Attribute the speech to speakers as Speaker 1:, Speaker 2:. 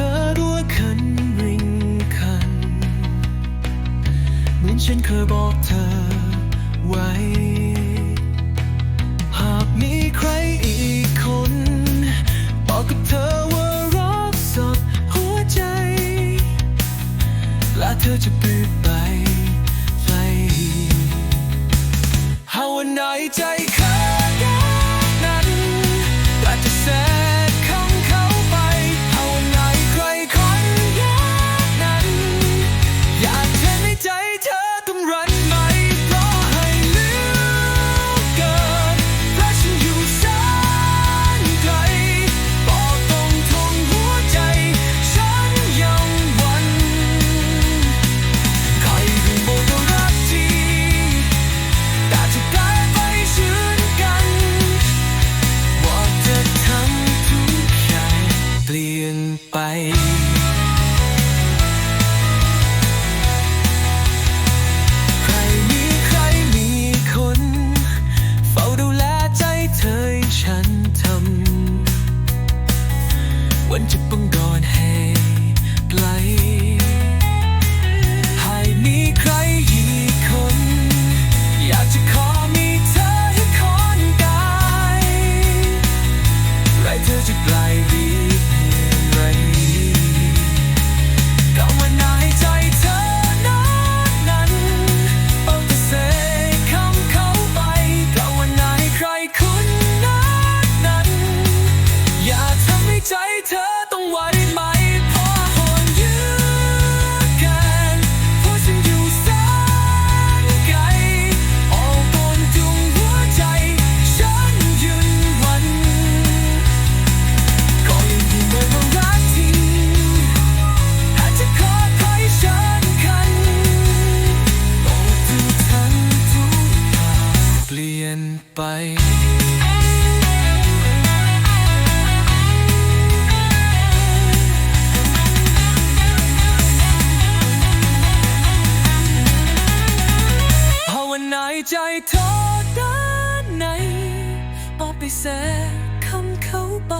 Speaker 1: ธอด้วยคันริงคัน เหมือนฉันเคยบอกเธอไว้ หากมีใครอีกคน บอกกับเธอว่ารักสดหัวใจ และเธอจะปลืไปไกลหาวันไหนใจ ทำวันจะบังกอนให้ไกล ต้องหวั่นไหมเพราะห่วงเยอะกันเพราะฉันอยู่แสนไกลออกบนดวงหัวใจ ฉันยืนหวันก็ยังคงไม่ว่ารักจริงอาจจะขอใครฉันคันโอ้ดูทั้งทุกอย่างเปลี่ยนไป ใจเธอด้านในปฏิเสคำเข้าไป